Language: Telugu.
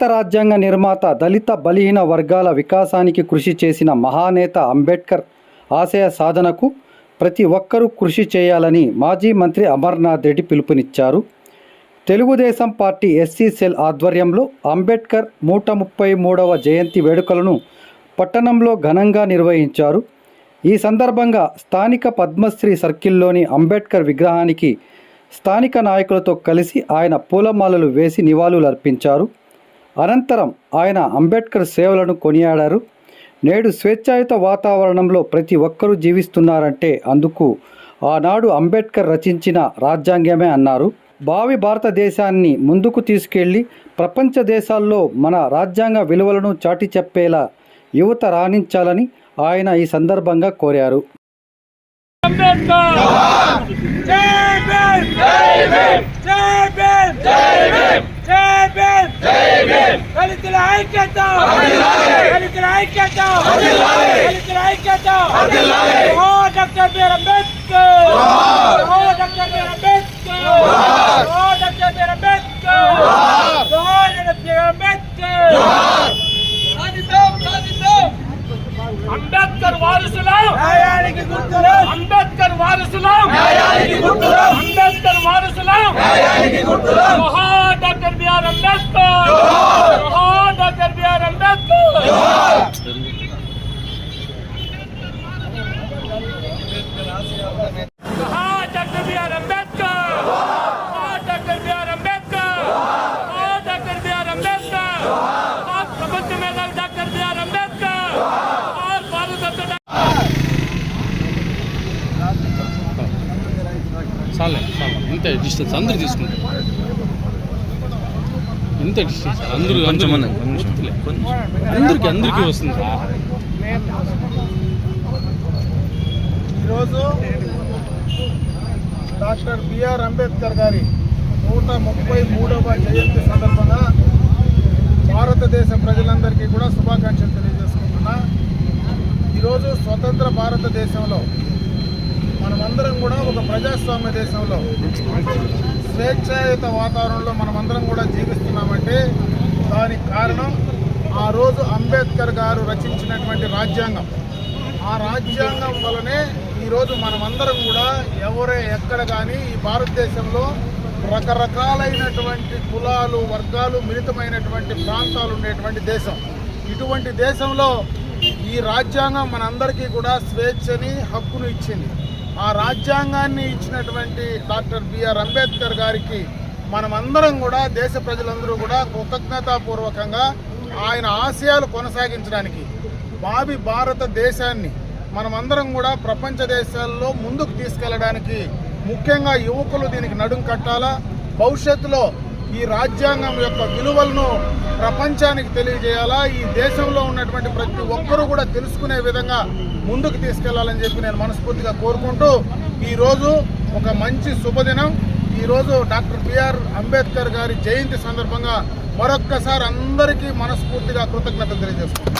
భారత రాజ్యాంగ నిర్మాత దళిత బలహీన వర్గాల వికాసానికి కృషి చేసిన మహానేత అంబేద్కర్ ఆశయ సాధనకు ప్రతి ఒక్కరూ కృషి చేయాలని మాజీ మంత్రి అమర్నాథ్ రెడ్డి పిలుపునిచ్చారు. తెలుగుదేశం పార్టీ ఎస్సీ సెల్ ఆధ్వర్యంలో అంబేద్కర్ నూట ముప్పై మూడవ జయంతి వేడుకలను పట్టణంలో ఘనంగా నిర్వహించారు. ఈ సందర్భంగా స్థానిక పద్మశ్రీ సర్కిల్లోని అంబేద్కర్ విగ్రహానికి స్థానిక నాయకులతో కలిసి ఆయన పూలమాలలు వేసి నివాళులర్పించారు. అనంతరం ఆయన అంబేద్కర్ సేవలను కొనియాడారు. నేడు స్వేచ్ఛాయుత వాతావరణంలో ప్రతి ఒక్కరూ జీవిస్తున్నారంటే అందుకు ఆనాడు అంబేద్కర్ రచించిన రాజ్యాంగమే అన్నారు. భావి భారతదేశాన్ని ముందుకు తీసుకెళ్ళి ప్రపంచ దేశాల్లో మన రాజ్యాంగ విలువలను చాటి చెప్పేలా యువత రాణించాలని ఆయన ఈ సందర్భంగా కోరారు. అంబేద్కర్! దళితుల ఐక్యత దళితుల ఐక్యత దళితుల ఐక్యత ఓ డాక్టర్ బిఆర్ అంబేద్కర్ ఓ డాక్టర్ బిఆర్ అంబేద్కర్ ఓ డాక్టర్ బిఆర్ అంబేద్కర్ ఓ డాక్టర్ బిఆర్ అంబేద్కర్ సాధిద్దాం సాధిద్దాం అంబేద్కర్ వారసులం న్యాయానికి గుర్తులం అంబేద్కర్ వారసులం న్యాయానికి గుర్తులం అంబేద్కర్ వారసులం న్యాయానికి గుర్తులం జోహార్ డాక్టర్ బిఆర్ అంబేద్కర్ జోహార్ డాక్టర్ బిఆర్ అంబేద్కర్ జోహార్ డాక్టర్ బిఆర్ అంబేద్కర్ జోహార్ డాక్టర్ బిఆర్ అంబేద్కర్ జోహార్ డాక్టర్ బిఆర్ అంబేద్కర్ జోహార్ ప్రభుత్వ మేధావి డాక్టర్ బిఆర్ అంబేద్కర్ జోహార్ భారతరత్న డాక్టర్ చాలే చాలు ఇంత డిస్టెన్స్ అందరూ తీసుకుంటారు. ఇంత డిస్టెన్స్ అందరూ అందరూ వస్తులే. అందరికి అందరికీ వస్తుంది. ఈరోజు డాక్టర్ బిఆర్ అంబేద్కర్ గారి నూట ముప్పై మూడవ జయంతి సందర్భంగా భారతదేశ ప్రజలందరికీ కూడా శుభాకాంక్షలు తెలియజేసుకుంటున్నా. ఈరోజు స్వతంత్ర భారతదేశంలో మనమందరం ప్రజాస్వామ్య దేశంలో స్వేచ్ఛాయుత వాతావరణంలో మనమందరం కూడా జీవిస్తున్నామంటే దానికి కారణం ఆ రోజు అంబేద్కర్ గారు రచించినటువంటి రాజ్యాంగం. ఆ రాజ్యాంగం వలనే ఈరోజు మనమందరం కూడా ఎవరే ఎక్కడ కానీ ఈ భారతదేశంలో రకరకాలైనటువంటి కులాలు వర్గాలు మిళితమైనటువంటి ప్రాంతాలు ఉండేటువంటి దేశం. ఇటువంటి దేశంలో ఈ రాజ్యాంగం మనందరికీ కూడా స్వేచ్ఛని హక్కును ఇచ్చింది. ఆ రాజ్యాంగాన్ని ఇచ్చినటువంటి డాక్టర్ బిఆర్ అంబేద్కర్ గారికి మనమందరం కూడా దేశ ప్రజలందరూ కూడా కృతజ్ఞతాపూర్వకంగా ఆయన ఆశయాలు కొనసాగించడానికి భావి భారతదేశాన్ని మనమందరం కూడా ప్రపంచ దేశాల్లో ముందుకు తీసుకెళ్ళడానికి ముఖ్యంగా యువకులు దీనికి నడుం కట్టాలా భవిష్యత్తులో ఈ రాజ్యాంగం యొక్క విలువలను ప్రపంచానికి తెలియజేయాలా? ఈ దేశంలో ఉన్నటువంటి ప్రతి ఒక్కరూ కూడా తెలుసుకునే విధంగా ముందుకు తీసుకెళ్ళాలని చెప్పి నేను మనస్ఫూర్తిగా కోరుకుంటూ ఈరోజు ఒక మంచి శుభదినం. ఈరోజు డాక్టర్ బిఆర్ అంబేద్కర్ గారి జయంతి సందర్భంగా మరొక్కసారి అందరికీ మనస్ఫూర్తిగా కృతజ్ఞతలు తెలియజేస్తున్నాను.